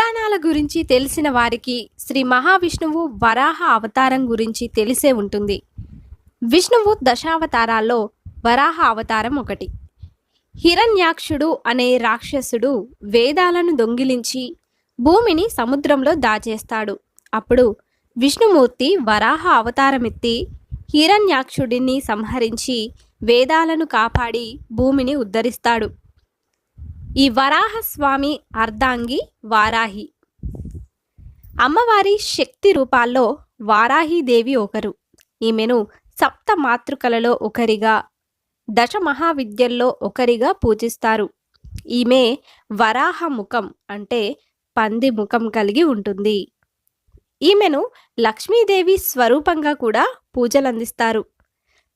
పురాణాల గురించి తెలిసిన వారికి శ్రీ మహావిష్ణువు వరాహ అవతారం గురించి తెలిసే ఉంటుంది. విష్ణువు దశావతారాల్లో వరాహ అవతారం ఒకటి. హిరణ్యాక్షుడు అనే రాక్షసుడు వేదాలను దొంగిలించి భూమిని సముద్రంలో దాచేస్తాడు. అప్పుడు విష్ణుమూర్తి వరాహ అవతారమెత్తి హిరణ్యాక్షుడిని సంహరించి వేదాలను కాపాడి భూమిని ఉద్ధరిస్తాడు. ఈ వరాహస్వామి అర్ధాంగి వారాహి. అమ్మవారి శక్తి రూపాల్లో వారాహీదేవి ఒకరు. ఈమెను సప్త మాతృకలలో ఒకరిగా దశ మహావిద్యల్లో ఒకరిగా పూజిస్తారు. ఈమె వరాహ ముఖం అంటే పంది ముఖం కలిగి ఉంటుంది. ఈమెను లక్ష్మీదేవి స్వరూపంగా కూడా పూజలందిస్తారు.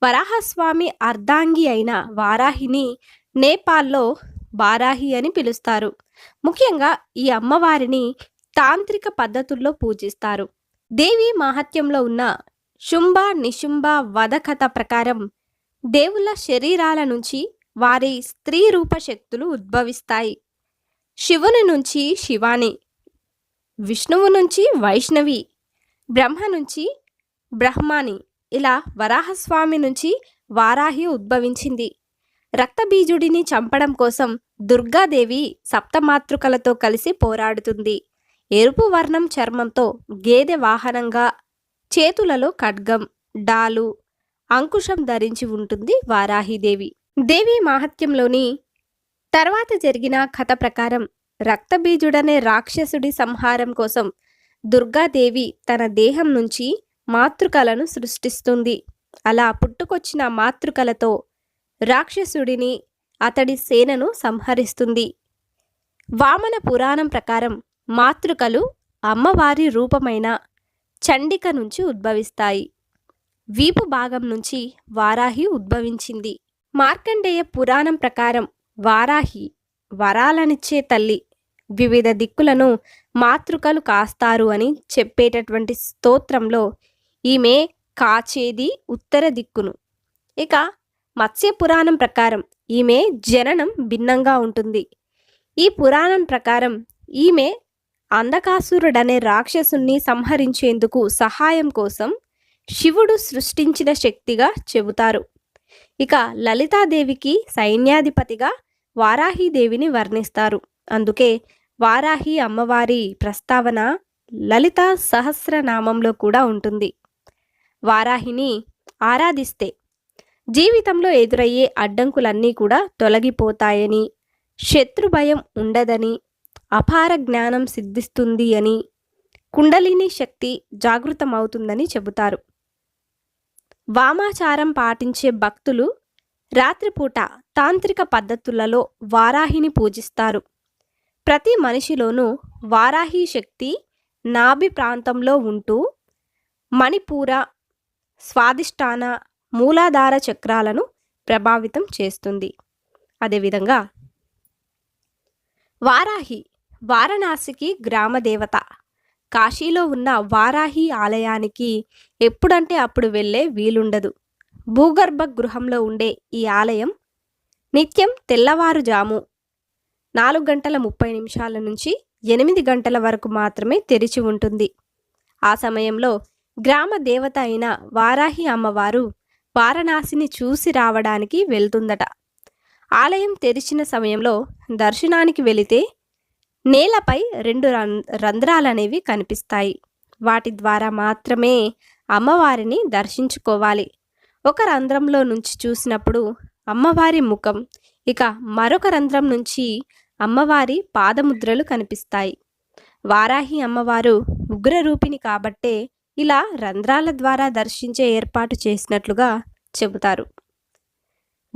వరాహస్వామి అర్ధాంగి అయిన వారాహిని నేపాల్లో బారాహి అని పిలుస్తారు. ముఖ్యంగా ఈ అమ్మవారిని తాంత్రిక పద్ధతుల్లో పూజిస్తారు. దేవి మాహత్యంలో ఉన్న శుంభ నిశుంభ వధ కథ ప్రకారం దేవుళ్ళ శరీరాల నుంచి వారి స్త్రీ రూప శక్తులు ఉద్భవిస్తాయి. శివుని నుంచి శివాని విష్ణువు నుంచి వైష్ణవి బ్రహ్మ నుంచి బ్రహ్మాని ఇలా వరాహస్వామి నుంచి వారాహి ఉద్భవించింది. రక్తబీజుడిని చంపడం కోసం దుర్గాదేవి సప్తమాతృకలతో కలిసి పోరాడుతుంది. ఎరుపు వర్ణం చర్మంతో గేదె వాహనంగా చేతులలో ఖడ్గం డాలు అంకుశం ధరించి ఉంటుంది వారాహిదేవి. దేవి మాహత్యంలోని తర్వాత జరిగిన కథ ప్రకారం రక్తబీజుడనే రాక్షసుడి సంహారం కోసం దుర్గాదేవి తన దేహం నుంచి మాతృకలను సృష్టిస్తుంది. అలా పుట్టుకొచ్చిన మాతృకలతో రాక్షసుడిని అతడి సేనను సంహరిస్తుంది. వామన పురాణం ప్రకారం మాతృకలు అమ్మవారి రూపమైన చండిక నుంచి ఉద్భవిస్తాయి. వీపు భాగం నుంచి వారాహి ఉద్భవించింది. మార్కండేయ పురాణం ప్రకారం వారాహి వరాలనిచ్చే తల్లి వివిధ దిక్కులను మాతృకలు కాస్తారు అని చెప్పేటటువంటి స్తోత్రంలో ఈమె కాచేది ఉత్తర దిక్కును. ఇక మత్స్య పురాణం ప్రకారం ఈమె జననం భిన్నంగా ఉంటుంది. ఈ పురాణం ప్రకారం ఈమె అంధకాసురుడనే రాక్షసుణ్ణి సంహరించేందుకు సహాయం కోసం శివుడు సృష్టించిన శక్తిగా చెబుతారు. ఇక లలితాదేవికి సైన్యాధిపతిగా వారాహీదేవిని వర్ణిస్తారు. అందుకే వారాహి అమ్మవారి ప్రస్తావన లలిత సహస్రనామంలో కూడా ఉంటుంది. వారాహిని ఆరాధిస్తే జీవితంలో ఎదురయ్యే అడ్డంకులన్నీ కూడా తొలగిపోతాయని శత్రు భయం ఉండదని అపార జ్ఞానం సిద్ధిస్తుంది అని కుండలిని శక్తి జాగృతమవుతుందని చెబుతారు. వామాచారం పాటించే భక్తులు రాత్రిపూట తాంత్రిక పద్ధతులలో వారాహిని పూజిస్తారు. ప్రతి మనిషిలోనూ వారాహి శక్తి నాభి ప్రాంతంలో ఉంటూ మణిపూర స్వాదిష్టాన మూలాధార చక్రాలను ప్రభావితం చేస్తుంది. అదేవిధంగా వారాహి వారణాసికి గ్రామదేవత. కాశీలో ఉన్న వారాహి ఆలయానికి ఎప్పుడంటే అప్పుడు వెళ్ళే వీలుండదు. భూగర్భ గృహంలో ఉండే ఈ ఆలయం నిత్యం తెల్లవారుజాము నాలుగు గంటల ముప్పై నిమిషాల నుంచి ఎనిమిది గంటల వరకు మాత్రమే తెరిచి ఉంటుంది. ఆ సమయంలో గ్రామ దేవత అయిన వారాహి అమ్మవారు వారణాసిని చూసి రావడానికి వెళ్తుందట. ఆలయం తెరిచిన సమయంలో దర్శనానికి వెళితే నేలపై రెండు రం రంధ్రాలనేవి కనిపిస్తాయి. వాటి ద్వారా మాత్రమే అమ్మవారిని దర్శించుకోవాలి. ఒక రంధ్రంలో నుంచి చూసినప్పుడు అమ్మవారి ముఖం ఇక మరొక రంధ్రం నుంచి అమ్మవారి పాదముద్రలు కనిపిస్తాయి. వారాహి అమ్మవారు ఉగ్రరూపిణి కాబట్టే ఇలా రంధ్రాల ద్వారా దర్శించే ఏర్పాటు చేసినట్లుగా చెబుతారు.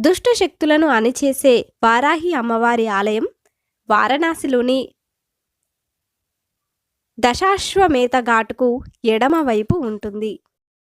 దుష్ట శక్తులను అణిచేసే వారాహి అమ్మవారి ఆలయం వారణాసిలోని దశాశ్వమేత ఘాటుకు ఎడమవైపు ఉంటుంది.